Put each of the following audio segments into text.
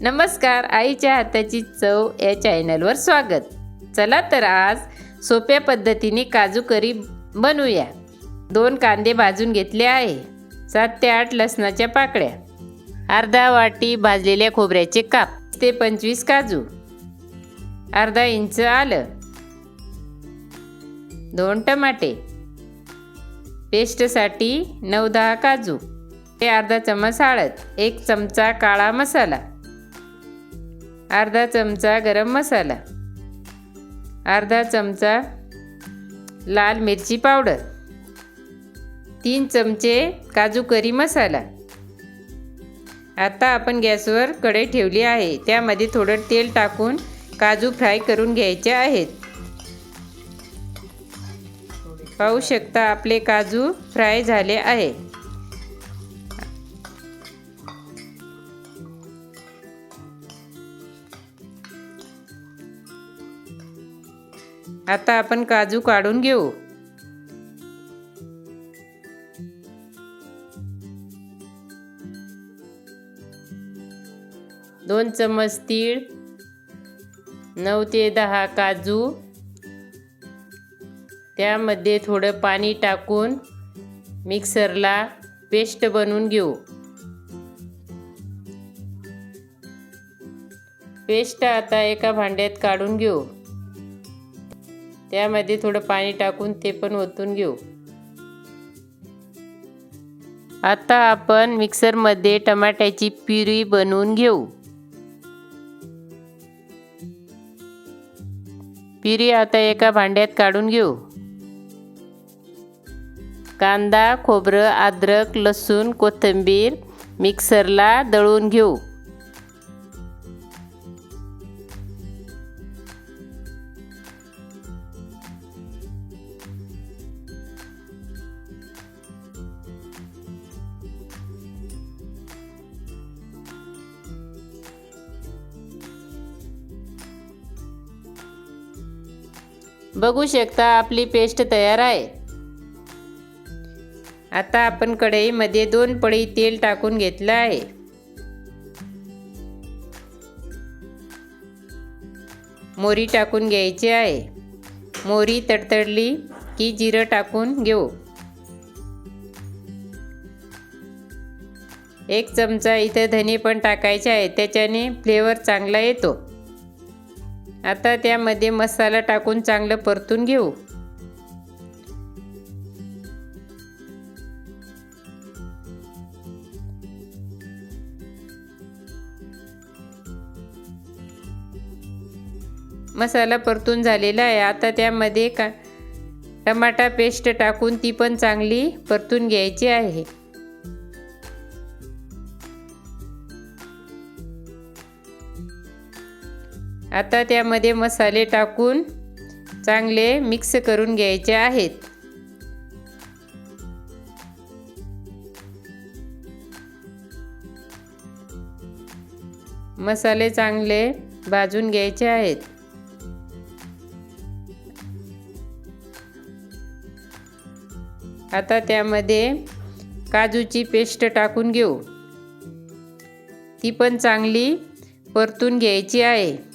नमस्कार आईच्या हाताची चव या चॅनलवर स्वागत. चला तर आज सोप्या पद्धतीने काजू करी बनवूया. दोन कांदे भाजून घेतले आहे. सात ते आठ लसणाच्या पाकळ्या. अर्धा वाटी भाजलेल्या खोबऱ्याचे काप. ते पंचवीस काजू. अर्धा इंच आलं. दोन टमाटे. पेस्टसाठी नऊ दहा काजू. ते अर्धा चमच हळद. एक चमचा काळा मसाला. अर्धा चमचा गरम मसाला. अर्धा चमचा लाल मिरची पावडर. तीन चमचे काजू करी मसाला. आता आपण गॅसवर कढई ठेवली आहे. त्यामध्ये थोडं तेल टाकून काजू फ्राय करून घ्यायचे आहेत. पाहू शकता आपले काजू फ्राय झाले आहे. आता आपण काजू काढून घेऊ. दोन चमच तीळ नऊ ते दहा काजू. त्यामध्ये थोडं पाणी टाकून मिक्सरला पेस्ट बनवून घेऊ. पेस्ट आता एका भांड्यात काढून घेऊ. त्यामध्ये थोडं पाणी टाकून ते पण ओतून घेऊ. आता आपण मिक्सरमध्ये टमाट्याची प्युरी बनवून घेऊ. प्युरी आता एका भांड्यात काढून घेऊ. कांदा खोबरं अद्रक लसूण कोथिंबीर मिक्सरला दळून घेऊ. बघू शकता आपली पेस्ट तयार आहे. आता आपण कढईमध्ये दोन पळी तेल टाकून घेतलं आहे. मोरी टाकून घ्यायची आहे. मोरी तडतडली की जिरं टाकून घेऊ. एक चमचा इथं धने पण टाकायचे आहे त्याच्याने फ्लेवर चांगला येतो. आता त्यामध्ये मसाला टाकून चांगलं परतून घेऊ. मसाला परतून झालेला आहे. आता त्यामध्ये का टमाटा पेस्ट टाकून ती पण चांगली परतून घ्यायची आहे. आता त्यामध्ये मसाले टाकून चांगले मिक्स करून घ्यायचे आहेत. मसाले चांगले भाजून घ्यायचे आहेत. आता त्यामध्ये काजूची पेस्ट टाकून घेऊ. ती पण चांगली परतून घ्यायची आहे.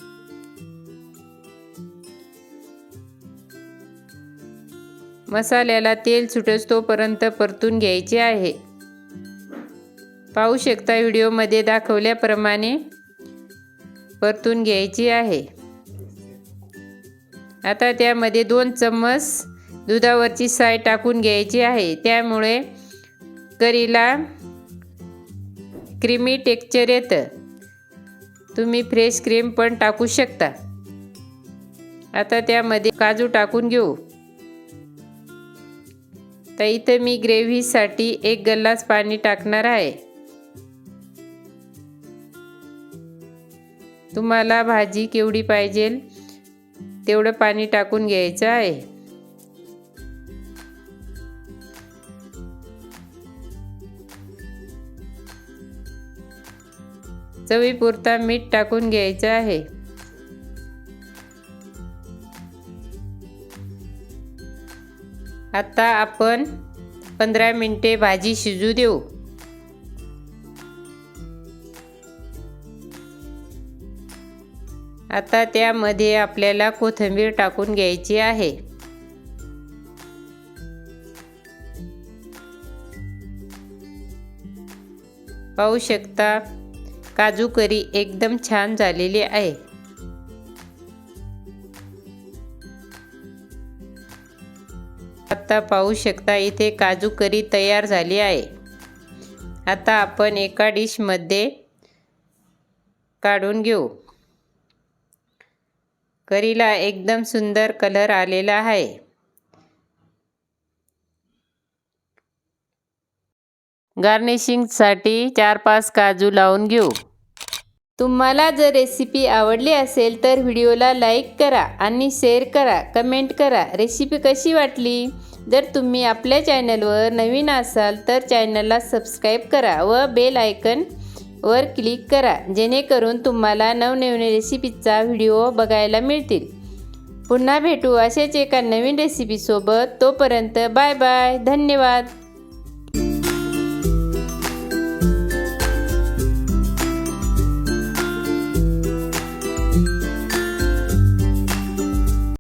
मसाल्याला तेल सुटस तोपर्यंत परतून घ्यायचे आहे. पाहू शकता व्हिडिओमध्ये दाखवल्याप्रमाणे परतून घ्यायची आहे. आता त्यामध्ये दोन चम्मच दुधावरची साय टाकून घ्यायची आहे. त्यामुळे करीला क्रीमी टेक्चर येतं. तुम्ही फ्रेश क्रीम पण टाकू शकता. आता त्यामध्ये काजू टाकून घेऊ. तर इथं मी ग्रेव्हीसाठी एक गल्लास पाणी टाकणार आहे. तुम्हाला भाजी केवढी पाहिजे? तेवढं पाणी टाकून घ्यायचं आहे. चवीपुरता मीठ टाकून घ्यायचं आहे. आता आपण पंधरा मिनटे भाजी शिजू देऊ. आता त्यामध्ये आपल्याला कोथिंबीर टाकून घ्यायची आहे. पाहू शकता काजू करी एकदम छान झालेली आहे. आता पाहू शकता इथे काजू करी तयार झाली आहे. आता आपण एका डिशमध्ये काढून घेऊ. करीला एकदम सुंदर कलर आलेला आहे. गार्निशिंगसाठी चार पाच काजू लावून घेऊ. तुम्हाला जर रेसिपी आवडली असेल तर व्हिडिओला लाईक करा आणि शेअर करा कमेंट करा. रेसिपी कशी वाटली? जर तुम्ही आपल्या चॅनलवर नवीन असाल तर चॅनलला सबस्क्राईब करा व बेल आयकन वर क्लिक करा जेणेकरून तुम्हाला नवनवीन रेसिपीचा व्हिडिओ बघायला मिळतील. पुन्हा भेटू असेच एका नवीन रेसिपीसोबत तोपर्यंत बाय बाय धन्यवाद.